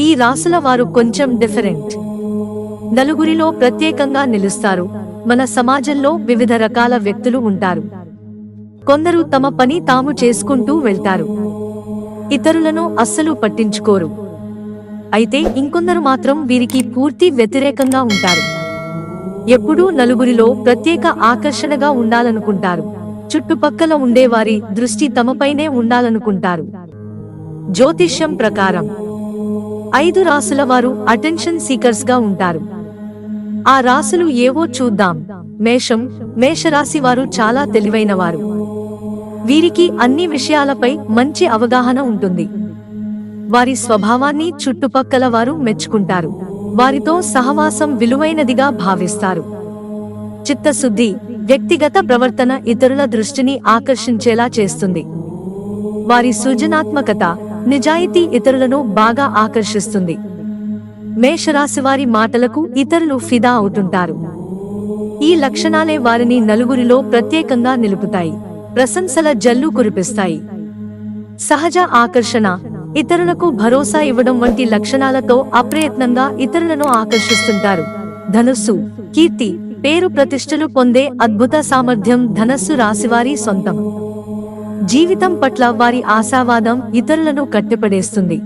ఈ రాసుల వారు కొంచెం డిఫరెంట్ నలుగురిలో ప్రత్యేకంగా నిలుస్తారు. మన సమాజంలో వివిధ రకాల వ్యక్తులు ఉంటారు. కొందరు తమ పని తాము చేసుకుంటూ వెళ్తారు. ఇతరులను అస్సలు పట్టించుకోరు. అయితే ఇంకొందరు మాత్రం వీరికి పూర్తి వ్యతిరేకంగా ఉంటారు. ఎప్పుడూ నలుగురిలో ప్రత్యేక ఆకర్షణగా ఉండాలనుకుంటారు. చుట్టుపక్కల ఉండేవారి దృష్టి తమపైనే ఉండాలనుకుంటారు. జ్యోతిష్యం ప్రకారం ఐదు రాసుల వారు అటెన్షన్ సీకర్స్గా ఉంటారు. ఆ రాసులు ఏవో చూద్దాం. మేషం మేషరాశి వారు చాలా తెలివైనవారు. వీరికి అన్ని విషయాలపై మంచి అవగాహన ఉంటుంది. వారి స్వభావాన్ని చుట్టుపక్కల వారు మెచ్చుకుంటారు. వారితో సహవాసం విలువైనదిగా భావిస్తారు. చిత్తశుద్ధి వ్యక్తిగత ప్రవర్తన ఇతరుల దృష్టిని ఆకర్షించేలా చేస్తుంది. వారి సృజనాత్మకత నిజాయితీ ఇతరులను బాగా ఆకర్షిస్తుంది. మేషరాశి వారి మాటలకు ఇతరులు ఫిదా అవుతుంటారు. ఈ లక్షణాలే వారిని నలుగురిలో ప్రత్యేకంగా నిలుపుతాయి. ప్రశంసల జల్లు కురిపిస్తాయి. సహజ ఆకర్షణ ఇతరులకు భరోసా ఇవ్వడం వంటి లక్షణాలతో అప్రయత్నంగా ఇతరులను ఆకర్షిస్తుంటారు. ధనుస్సు కీర్తి పేరు ప్రతిష్టలు పొందే అద్భుత సామర్థ్యం ధనస్సు రాశివారి సొంతం. జీవితం పట్ల వారి ఆశావాదం ఇతరులను కట్టిపడేస్తుంది.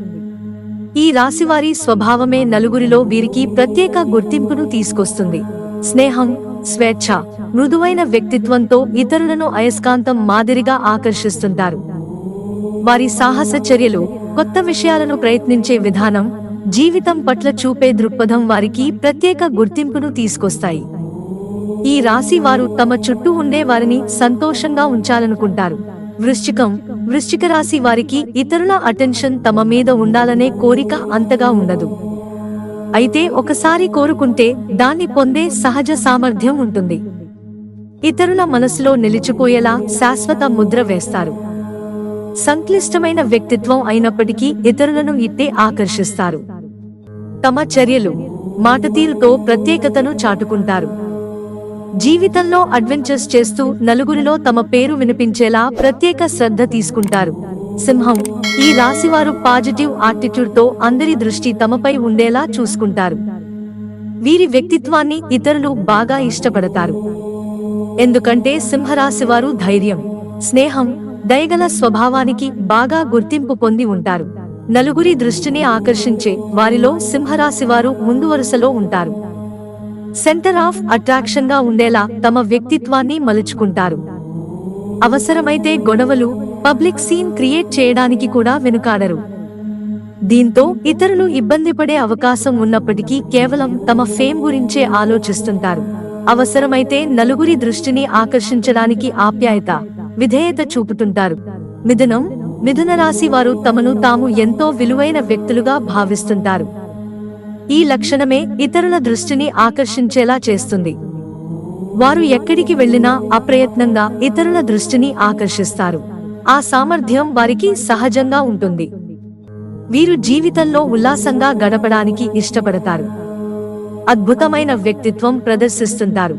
ఈ రాశివారి స్వభావమే నలుగురిలో వీరికి ప్రత్యేక గుర్తింపును తీసుకొస్తుంది. స్నేహం స్వేచ్ఛ మృదువైన వ్యక్తిత్వంతో ఇతరులను అయస్కాంతం మాదిరిగా ఆకర్షిస్తుంటారు. వారి సాహస చర్యలు కొత్త విషయాలను ప్రయత్నించే విధానం జీవితం పట్ల చూపే దృక్పథం వారికి ప్రత్యేక గుర్తింపును తీసుకొస్తాయి. ఈ రాశి వారు తమ చుట్టూ ఉండే వారిని సంతోషంగా ఉంచాలనుకుంటారు. వృశ్చికం వృశ్చిక రాశి వారికి ఇతరుల అటెన్షన్ తమ మీద ఉండాలనే కోరిక అంతగా ఉండదు. అయితే ఒకసారి కోరుకుంటే దాన్ని పొందే సహజ సామర్థ్యం ఉంటుంది. ఇతరుల మనసులో నిలిచిపోయేలా శాశ్వత ముద్ర వేస్తారు. సంక్లిష్టమైన వ్యక్తిత్వం అయినప్పటికీ ఇతరులను ఇట్టే ఆకర్షిస్తారు. తమ చర్యలు మాటతీరుతో ప్రత్యేకతను చాటుకుంటారు. జీవితంలో అడ్వెంచర్స్ చేస్తూ నలుగురిలో తమ పేరు వినిపించేలా ప్రత్యేక శ్రద్ధ తీసుకుంటారు. సింహం ఈ రాశివారు పాజిటివ్ ఆటిట్యూడ్తో అందరి దృష్టి తమపై ఉండేలా చూసుకుంటారు. వీరి వ్యక్తిత్వాన్ని ఇతరులు బాగా ఇష్టపడతారు. ఎందుకంటే సింహరాశివారు ధైర్యం స్నేహం దయగల స్వభావానికి బాగా గుర్తింపు పొంది ఉంటారు. నలుగురి దృష్టిని ఆకర్షించే వారిలో సింహరాశివారు ముందు వరుసలో ఉంటారు. సెంటర్ ఆఫ్ అట్రాక్షన్గా ఉండేలా తమ వ్యక్తిత్వాన్ని మలుచుకుంటారు. అవసరమైతే గొడవలు పబ్లిక్ సీన్ క్రియేట్ చేయడానికి కూడా వెనుకాడరు. దీంతో ఇతరులు ఇబ్బంది పడే అవకాశం ఉన్నప్పటికీ కేవలం తమ ఫేమ్ గురించే ఆలోచిస్తుంటారు. అవసరమైతే నలుగురి దృష్టిని ఆకర్షించడానికి ఆప్యాయత విధేయత చూపుతుంటారు. మిథునం మిథున రాశి వారు తమను తాము ఎంతో విలువైన వ్యక్తులుగా భావిస్తుంటారు. ఈ లక్షణమే ఇతరుల దృష్టిని ఆకర్షించేలా చేస్తుంది. వారు ఎక్కడికి వెళ్ళినా అప్రయత్నంగా ఇతరుల దృష్టిని ఆకర్షిస్తారు. ఆ సామర్థ్యం వారికి సహజంగా ఉంటుంది. వీరు జీవితంలో ఉల్లాసంగా గడపడానికి ఇష్టపడతారు. అద్భుతమైన వ్యక్తిత్వం ప్రదర్శిస్తుంటారు.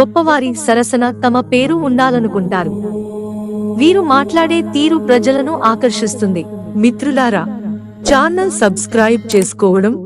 గొప్పవారి సరసన తమ పేరు ఉండాలనుకుంటారు. వీరు మాట్లాడే తీరు ప్రజలను ఆకర్షిస్తుంది. మిత్రులారా ఛానల్ సబ్స్క్రైబ్ చేసుకోవడం